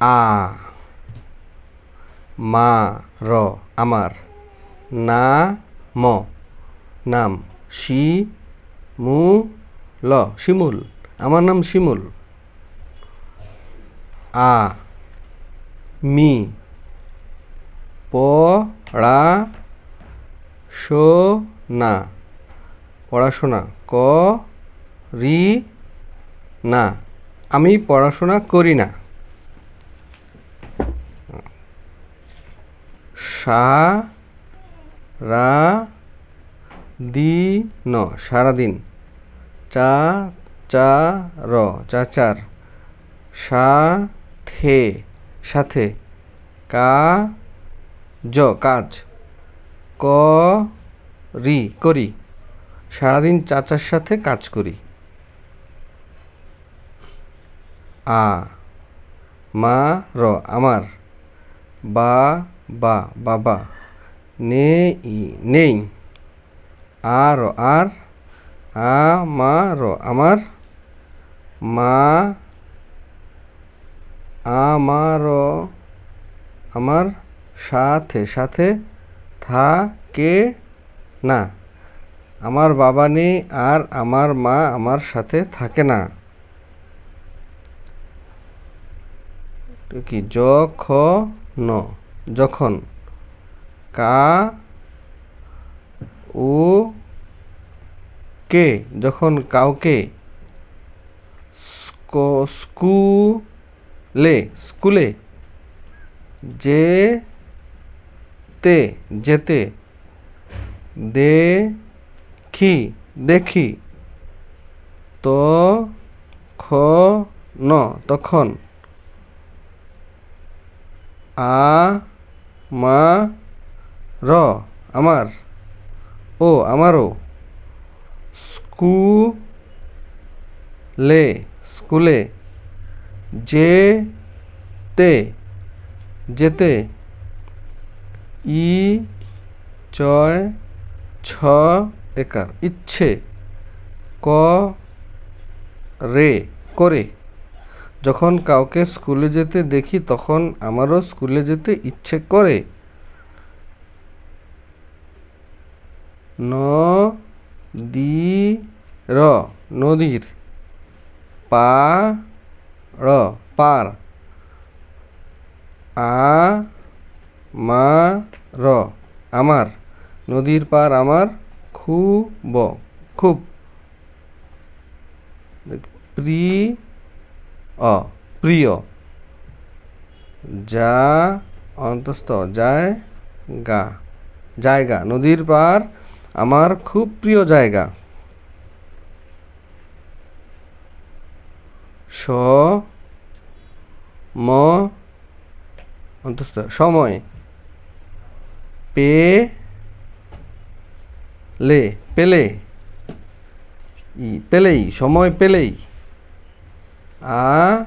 আ, মা, র, আমার। না, ম, নাম, শি, মু, ল, শিমুল। আমার নাম শিমুল। আ, মি পড়া শো, না। পড়াশোনা, ক, রি, না। আমি পড়াশোনা করি না। সা, রা, দি, ন, সারাদিন। চা চা, র চাচার সা, থে, সাথে। কা, জ, কাজ। ক, রি, করি। সারাদিন চাচার সাথে কাজ করি। আ, মা, র, আমার। বা বা বাবা নে ই নেই। আর আর। আ মা র আমার। মা, আমার আমার। সাথে সাথে থাকে না। আমার বাবা নেই আর আমার মা আমার সাথে থাকে না। কি? যখন যখন কা ও কে, যখন কাউকে স্কুলে স্কুলে যে তে যেতে দেখি দেখি তো খ ন তখন আ মা র, আমার। ও, আমারও। স্কুলে স্কুলে। যে তে যেতে। ই চয় ছ, একার। ইচ্ছে, ক, রে, করে। যখন কাউকে স্কুলে যেতে দেখি, তখন আমারও স্কুলে যেতে ইচ্ছে করে। ন দি র নদীর পা র পার আ মা র আমার, নদীর পার আমার খুব খুব। প্রিয় অ প্রিয় যা, অন্তস্থ, যায়, গা। জায়গা নদীর পার আমার খুব প্রিয় জায়গা। স, ম, অন্তস্থ, সময়। পে, লে, পেলে। ই, পেলেই, সময় পেলেই। আ,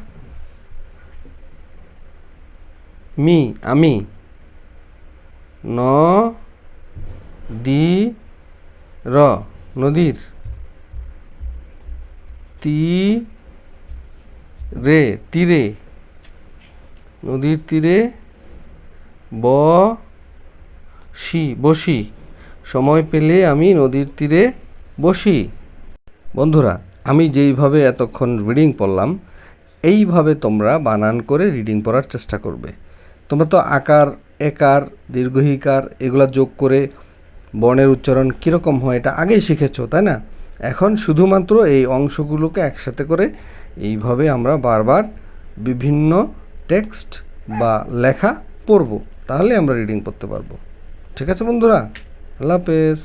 মি, আমি। ন নদীর। তি, রে, তীরে। নদীর তীরে ব সি বসি। সময় পেলে আমি নদীর তীরে বসি। বন্ধুরা, আমি যেইভাবে এতক্ষণ রিডিং পড়লাম এইভাবে তোমরা বানান করে রিডিং পড়ার চেষ্টা করবে। তোমরা তো আকার, একার, দীর্ঘহিকার এগুলো যোগ করে বর্ণের উচ্চারণ কীরকম হয় এটা আগেই শিখেছো, তাই না? এখন শুধুমাত্র এই অংশগুলোকে একসাথে করে এইভাবে আমরা বারবার বিভিন্ন টেক্সট বা লেখা পড়ব, তাহলে আমরা রিডিং পড়তে পারব। ঠিক আছে বন্ধুরা? আল্লাহ হাফেজ।